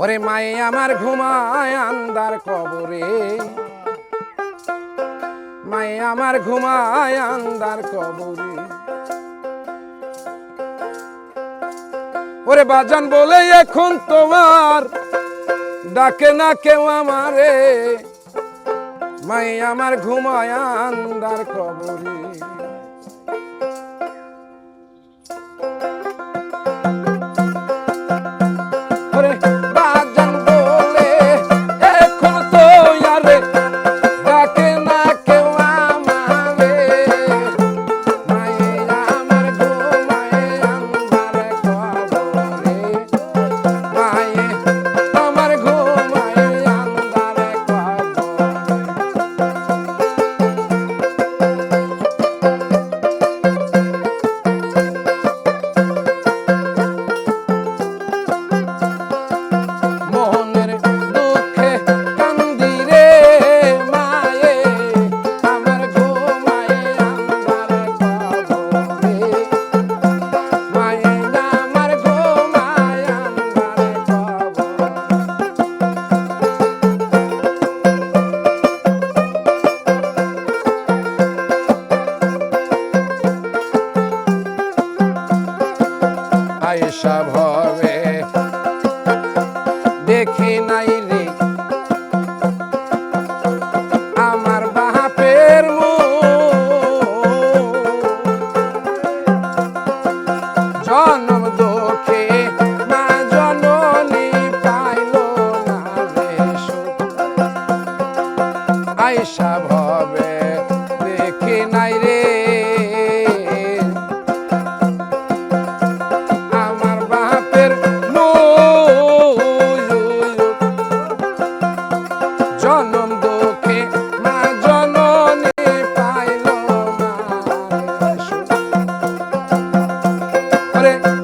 ওরে মায়ে, আমার ঘুমায় আন্দার কবরে। মায়ে, আমার ঘুমায় আন্দার কবরে। ওরে বাজান বলে, এখন তোমার ডাকে না কেউ আমারে। মায়ে, আমার ঘুমায় আন্দার কবরে। ওরে দেখি নাই রে। আমার বাপের জন্ম দুঃখে মা জননী পাইল না। আয়েশা ভবে দেখি নাই রে। it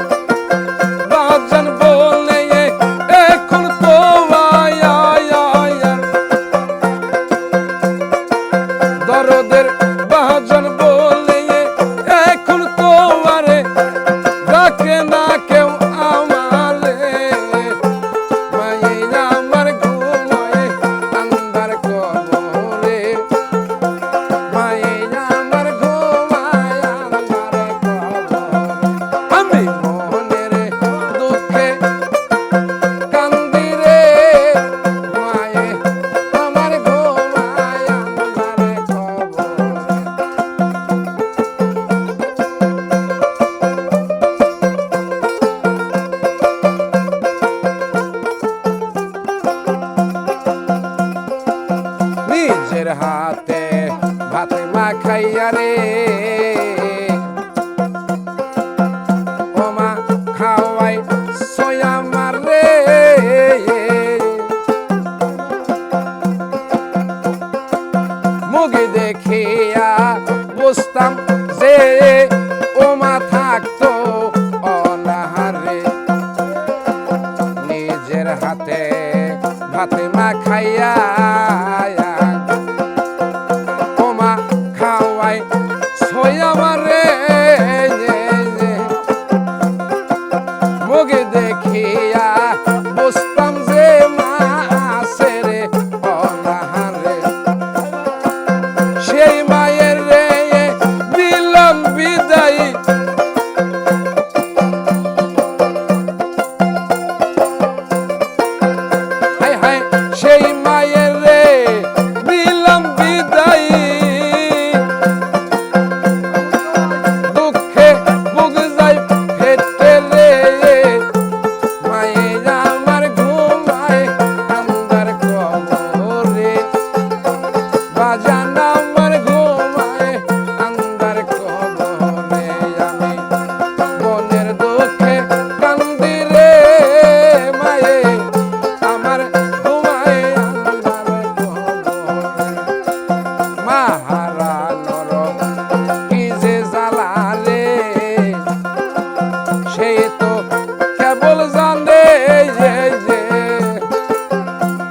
নিজের হাতে ভাত মাখাইয়া রে। মা, খাওয়াই সয়া মারে মুগি দেখিয়া বুঝতাম যে ও থাকতো অনাহারে। নিজের হাতে ভাতে মা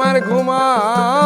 আমার ঘুমায়।